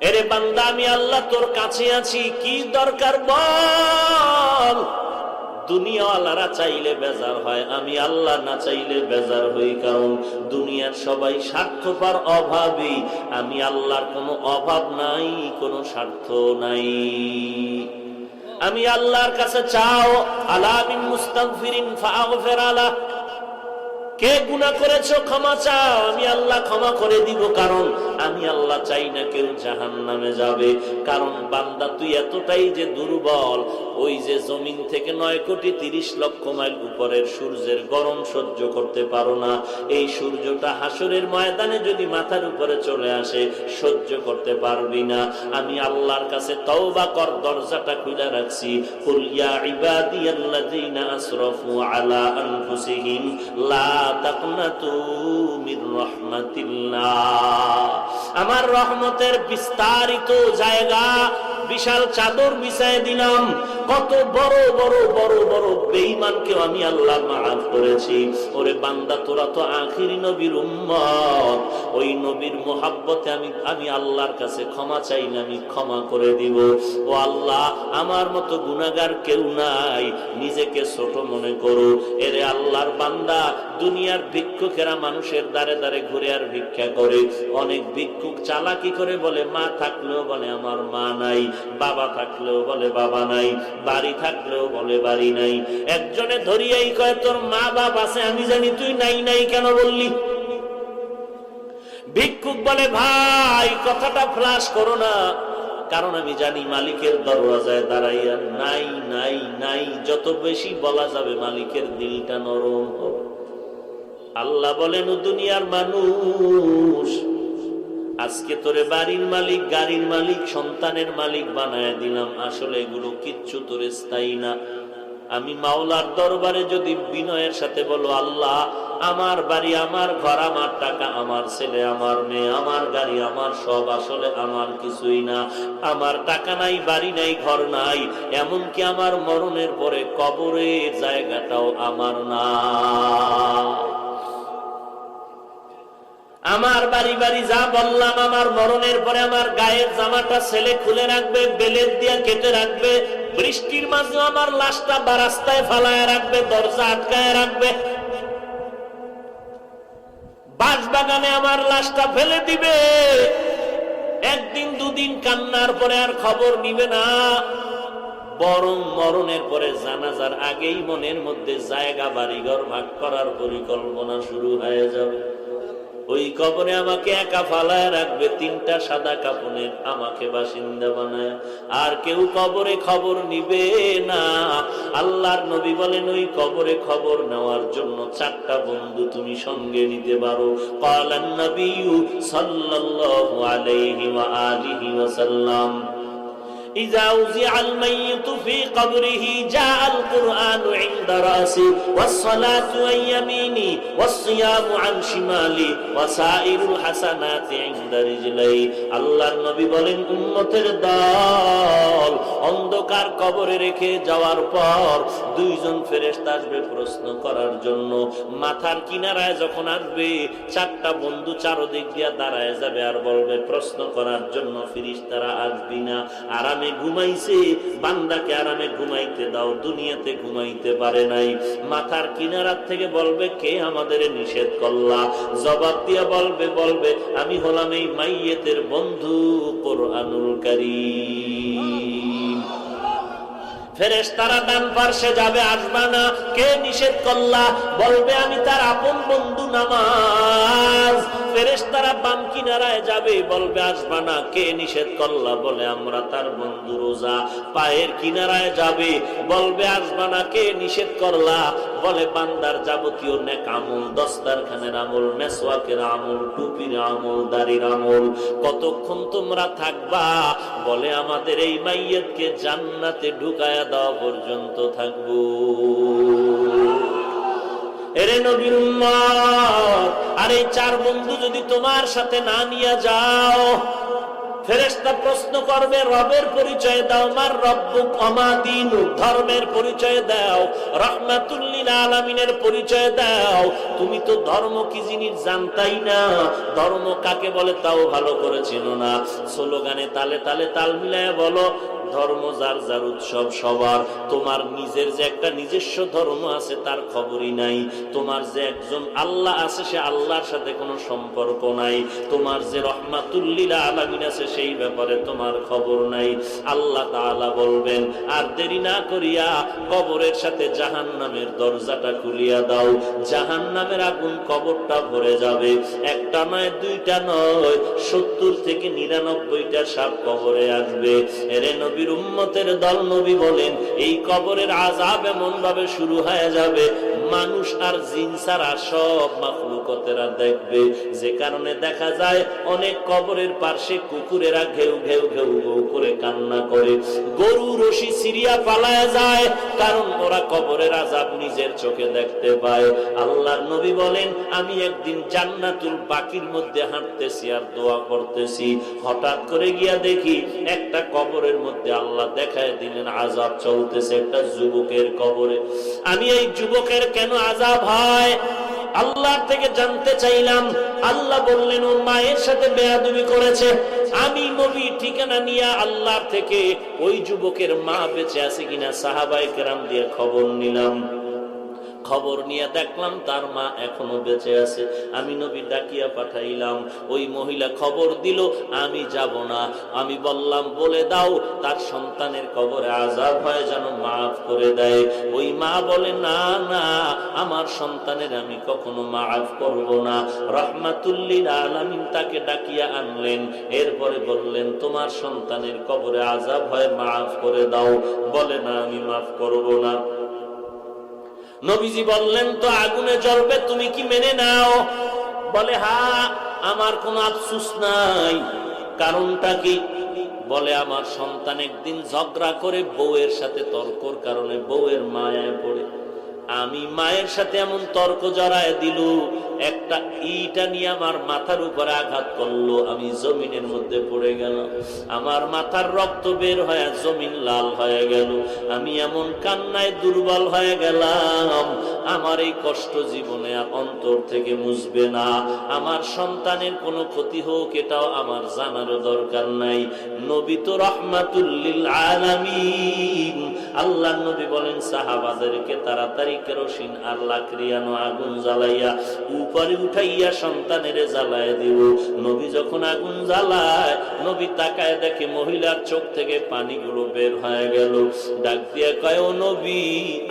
এরে বান্দা, আমি আল্লাহ তোর কাছে আছি, কি দরকার বল? দুনিয়াওয়ালারা চাইলে বেজার হয়, আমি আল্লাহ না চাইলে বেজার হই, কারণ দুনিয়ার সবাই স্বার্থপর, অভাবী। আমি আল্লাহর কোনো অভাব নাই, কোনো স্বার্থ নাই। আমি আল্লাহর কাছে চাও, আলা বিন মুস্তাগফিরিন ফাগফির আলা কে গুনাহ করেছ ক্ষমা চাও? আমি আল্লাহ ক্ষমা করে দিব, কারণ আমি আল্লাহ চাই না কেউ জাহান নামে যাবে। কারণ বান্দা তুই এতটাই যে দুর্বল, ওই যে জমিন থেকে নয় কোটি তিরিশ লক্ষ মাইল উপরের সূর্যের গরম সহ্য করতে পারো না। এই সূর্যটা হাসরের ময়দানে যদি মাথার উপরে চলে আসে, সহ্য করতে পারবি না। আমি আল্লাহর কাছে তওবা কর, দরজাটা খুলে রাখছি। কুল ইয়া আসরাফু আলা আনফুসিহিম, লা আমার রহমতের বিস্তারিত জায়গা বিশাল চাদর বিছায় দিলাম। কত বড় বড় বড় বড় বেঈমানকে আমি আল্লাহ মাফ করেছি। ওরে বান্দা, তোরা তো আখিরি নবীর উম্মত। ওই নবীর মোহাব্বতে আমি আমি আল্লাহর কাছে ক্ষমা চাই না, আমি ক্ষমা করে দিব। ও আল্লাহ, আমার মতো গুনাহগার কেউ নাই। নিজেকে ছোট মনে করো। এরে আল্লাহর বান্দা, দুনিয়ার ভিক্ষুকেরা মানুষের দ্বারে দ্বারে ঘুরে আর ভিক্ষা করে। অনেক ভিক্ষুক চালাকি করে বলে, মা থাকলেও বলে আমার মা নাই, বাবা থাকলেও বলে বাবা নাই। বাড়ি থাকলেও বলে বাড়ি নাই। একজনে ধরিয়াই কয়, তোর মা বাপ আছে, আমি জানি তুই নাই নাই কেন বললি? ভিক্ষুক বলে, ভাই, কথাটা ফ্লাশ করো না। কারণ আমি জানি মালিকের দরওয়াজায় দাঁড়াইয়া নাই নাই নাই, যত বেশি বলা যাবে মালিকের দিলটা নরম হবে আল্লাহ বলেন দুনিয়ার মানুষ আজকে তোরে বাড়ির মালিক, গাড়ির মালিক, সন্তানের মালিক বানায় দিলাম। আসলে এগুলো কিচ্ছু তোরে স্থায়ী না। আমি মাওলার দরবারে যদি বিনয়ের সাথে বলো, আল্লাহ, আমার বাড়ি, আমার ঘর, আমার টাকা, আমার ছেলে, আমার মেয়ে, আমার গাড়ি, আমার সব, আসলে আমার কিছুই না। আমার টাকা নাই, বাড়ি নাই, ঘর নাই, এমনকি আমার মরণের পরে কবরের জায়গাটাও আমার না। আমার বাড়ি বাড়ি যা বললাম, আমার মরণের পরে আমার গায়ের জামাটা ছেলে খুলে রাখবে বেলের দিয়া কেটে রাখবে, বৃষ্টির মাঝে আমার লাশটা বারাস্তায় ফালায় রাখবে, দরজা আটকায় রাখবে। বাগানে আমার লাশটা ফেলে দিবে। একদিন, দুদিন কান্নার পরে আর খবর নিবে না। বরং মরণের পরে জানাজার আগেই মনের মধ্যে জায়গা বাড়িঘর ভাগ করার পরিকল্পনা শুরু হয়ে যাবে। ওই কবরে আমাকে একা ফালায় রাখবে, তিনটা সাদা কাপনের আমাকে বাসিন্দা বানায়। আর কেউ কবরে খবর নিবে না। আল্লাহর নবী বলেন, ওই কবরে খবর নেওয়ার জন্য চারটা বন্ধু তুমি সঙ্গে নিতে পারো। কালান নবী সাল্লাল্লাহু আলাইহি ওয়া আলিহি ওয়াসাল্লাম। إذا وزع الميت في قبره جاء القرآن عند رأسي والصلاة عن يميني والصيام عن شمالي وسائر الحسنات عند رجلي আল্লাহর নবী বলেন উম্মতের দল অন্ধকার কবরে রেখে যাওয়ার পর দুইজন ফেরেশতা আসবে প্রশ্ন করার জন্য মাথার কিনারায় যখন আসবে চারটা বন্ধু চারদিক দিয়া দাঁড়ায় যাবে আর বলবে প্রশ্ন করার জন্য ফিরিস্তারা আসবি না আরামে ঘুমাইছে, বান্দাকে আরামে ঘুমাইতে দাও, দুনিয়াতে ঘুমাইতে পারে নাই। মাথার কিনারার থেকে বলবে, কে আমাদের নিষেধ করলা? জবাব দিয়া বলবে বলবে, আমি হলাম এই মাইয়েতের বন্ধু, কোরআনুল ফেরেশতারা ডান পার্শ্বে যাবে আসবা না, কে নিষেধ করলা? বলবে, আমি তার আপন বন্ধু নামাজ। ফেরেশতারা বাম কিনারায় যাবে, বলবে আসবা না, কে নিষেধ করলা? বলে, আমরা তার বন্ধু রোজা। পায়ের কিনারায় যাবে, বলবে আসবা না, কে নিষেধ করলা? বলে যাবতীয় নেক আমল, দস্তারখানের আমল, মেসওয়াকের আমল, টুপির আমল, দাড়ির আমল, কতক্ষণ তোমরা থাকবা? বলে, আমাদের এই মাইয়াতকে জান্নাতে ঢুকায়া দেওয়া পর্যন্ত থাকব। এরে নবীর আর এই চার বন্ধু যদি তোমার সাথে না নিয়ে যাও প্রশ্ন করবে, রবের পরিচয় দাও, মার ধর্মের পরিচয় দাও রহমাতুল্লিল আলামিনের পরিচয় দাও। তুমি তো ধর্ম কি জিনিস জানতাই না, ধর্ম কাকে বলে তাও ভালো করে চেনো না। স্লোগানে তালে তালে তাল মিলায় বলো ধর্ম যার যার উৎসব সবার। তোমার নিজের যে একটা নিজস্ব ধর্ম আছে, তার খবরই নাই। তোমার যে একজন আল্লাহ আছে, সে আল্লাহর সাথে কোনো সম্পর্ক নাই। তোমার যে রহমাতুল্লিলা আলামিন আছে, সেই ব্যাপারে তোমার খবর নাই। আল্লাহ তাআলা বলবেন, আর দেরি না করিয়া কবরের সাথে জাহান নামের দরজাটা খুলিয়া দাও। জাহান নামের আগুন কবরটা ভরে যাবে। একটা নয়, দুইটা নয়, সত্তর থেকে নিরানব্বইটা সাপ কবরে আসবে। এরে নবীর উম্মতের দল নবী বলেন এই কবরের আজাব এমন ভাবে শুরু হয়ে যাবে মানুষ আর জিন ছাড়া সব মাখলুকতেরা দেখবে। যে কারণে দেখা যায়, অনেক কবরের পার্শ্বে কুকুরেরা ঘেউ ঘেউ ঘেউ ঘেউ করে কান্না করে। গরু, রশি সিরিয়া পালায় যায়, কারণ ওরা কবরের আজাব নিজের চোখে দেখতে পায়। আল্লাহর নবী বলেন, আমি একদিন জান্নাতুল বাকির মধ্যে হাঁটতেছি আর দোয়া করতেছি। হঠাৎ করে গিয়া দেখি, একটা কবরের মধ্যে আল্লাহ দেখায় দিলেন আজাব চলতেছে একটা যুবকের কবরে। আমি এই যুবকের কেন আজাব হয়? আল্লাহর থেকে জানতে চাইলাম, আল্লাহ বললেন ও মায়ের সাথে বেয়াদুবি করেছে। আমি নবী, ঠিকানা নিয়ে আল্লাহর থেকে ওই যুবকের মা বেঁচে আছে কিনা সাহাবাই কেরাম দিয়ে খবর নিলাম। খবর নিয়ে দেখলাম, তার মা এখনও বেঁচে আছে। আমি নবী ডাকিয়া পাঠাইলাম, ওই মহিলা খবর দিল, আমি যাব না। আমি বললাম, বলে দাও, তার সন্তানের কবরে আজাব হয় যেন মাফ করে দেয়। ওই মা বলে, না না, আমার সন্তানের আমি কখনো মাফ করব না। রহমাতুল্লিল আলামিন তাকে ডাকিয়া আনলেন। এরপরে বললেন, তোমার সন্তানের কবরে আজাব হয়, মাফ করে দাও। বলে, না, আমি মাফ করব না। নবীজি বললেন, তো আগুনে জ্বলবে, তুমি কি মেনে নাও? বলে, হা, আমার কোনো আফসুস নাই। কারণটা কি? বলে, আমার সন্তান একদিন ঝগড়া করে বউয়ের সাথে তর্কর কারণে বউয়ের মায়ায় পড়ে। আমি মায়ের সাথে এমন তর্ক জড়ায় দিল, একটা ইটা নিয়ে আমার মাথার উপরে আঘাত করল, আমি জমিনের মধ্যে পড়ে গেলাম। আমার মাথার রক্ত বের হয়ে জমিন লাল হয়ে গেল। আমি এমন কান্নায় দুর্বল হয়ে গেলাম, আমার এই কষ্ট জীবনে অন্তর থেকে মুছবে না। আমার সন্তানের কোনো ক্ষতি হোক, এটাও আমার জানারও দরকার নাই। নবী তো রহমাতুল্লিল আলামিন। আল্লাহ নবী বলেন, সাহাবাদেরকে তাড়াতাড়ি কেরোসিন আর লাকড়িয়ানো আগুন জ্বালাইয়া উপরে উঠাইয়া সন্তানের জ্বালায় দিব। নবী যখন আগুন জ্বালায়, নবী তাকায় দেখে মহিলার চোখ থেকে পানিগুলো বের হয়ে গেল। ডাক দিয়ে কয় নবী,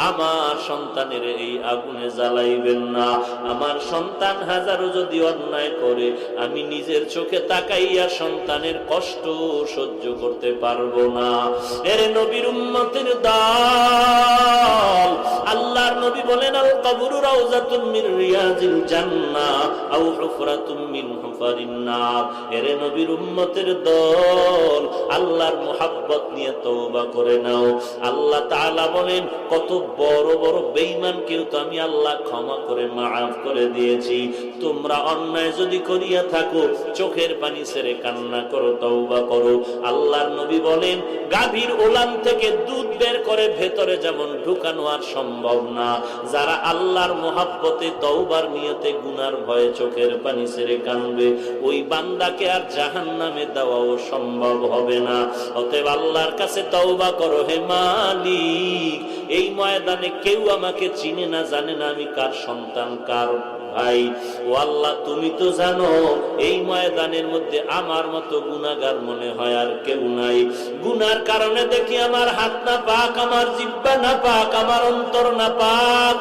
আমার সন্তানের এই আগুনে জ্বালাইবেন না। আমার সন্তান হাজারো যদি অন্যায় করে, আমি নিজের চোখে তাকাইয়া সন্তানের কষ্ট সহ্য করতে পারব না। এর নবীর উম্মতের কত বড় বড় বেঈমান কেউ তো আমি আল্লাহ ক্ষমা করে, মাফ করে দিয়েছি। তোমরা অন্যায় যদি করিয়া থাকো, চোখের পানি ছেড়ে কান্না করো, তওবা করো। আল্লাহর নবী বলেন গাভীর ওলান থেকে দুধ বের করে ভেতরে যেমন ঢুকানো আর সম্ভব না। যারা আল্লাহর মোহাব্বতে তওবার নিয়তে গুনার ভয়ে চোখের পানি ছেড়ে কানবে ওই বান্দাকে আর জাহান নামে দেওয়াও সম্ভব হবে না। অতএব আল্লাহর কাছে তওবা করো, হে মালিক। ময়দানে কেউ আমাকে চিনে না, জানে না আমি কার সন্তান, কার ভাই। ও আল্লাহ, তুমি তো জানো, এই ময়দানের মধ্যে আমার মতো গুনাগার মনে হয় আর কেউ নাই। গুনার কারণে দেখি আমার হাত না পাক, আমার জিব্বা না পাক, আমার অন্তর না পাক।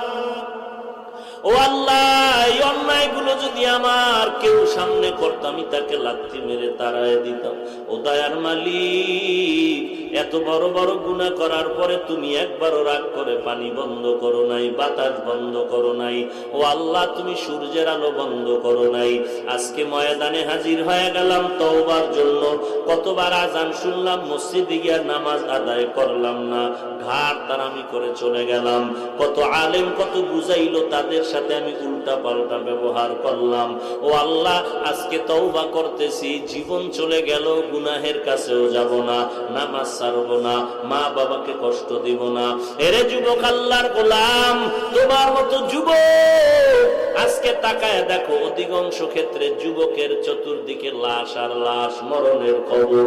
ও আল্লাহ, এই অন্যায়গুলো যদি আমার কেউ সামনে করতো, আমি তাকে লাথি মেরে তাড়ায় দিতাম। ও দয়ার মালিক এত বড় বড় গুণা করার পরে তুমি একবারও রাগ করে পানি বন্ধ করো নাই, বাতাস বন্ধ করো নাই। ও আল্লাহ, তুমি সূর্যের আলো বন্ধ করো নাই। আজকে ময়দানে হাজির হয়ে গেলাম তওবার জন্য। কতবার আজান শুনলাম, মসজিদে গিয়ে নামাজ আদায় করলাম না। ঘাট তারামি করে চলে গেলাম। কত আলেম কত বুঝাইলো, তাদের সাথে আমি উল্টা পাল্টা ব্যবহার করলাম। ও আল্লাহ, আজকে তওবা করতেছি, জীবন চলে গেল, গুনাহের কাছেও যাব না। নামাজ ছাড়বো না, মা বাবাকে কষ্ট দিব না। এরে যুবক আল্লাহর গোলাম, তোমার মতো যুবক, আজকে তাকায় দেখো অধিকাংশ ক্ষেত্রে যুবকের চতুর্দিকে লাশ আর লাশ, মরণের খবর।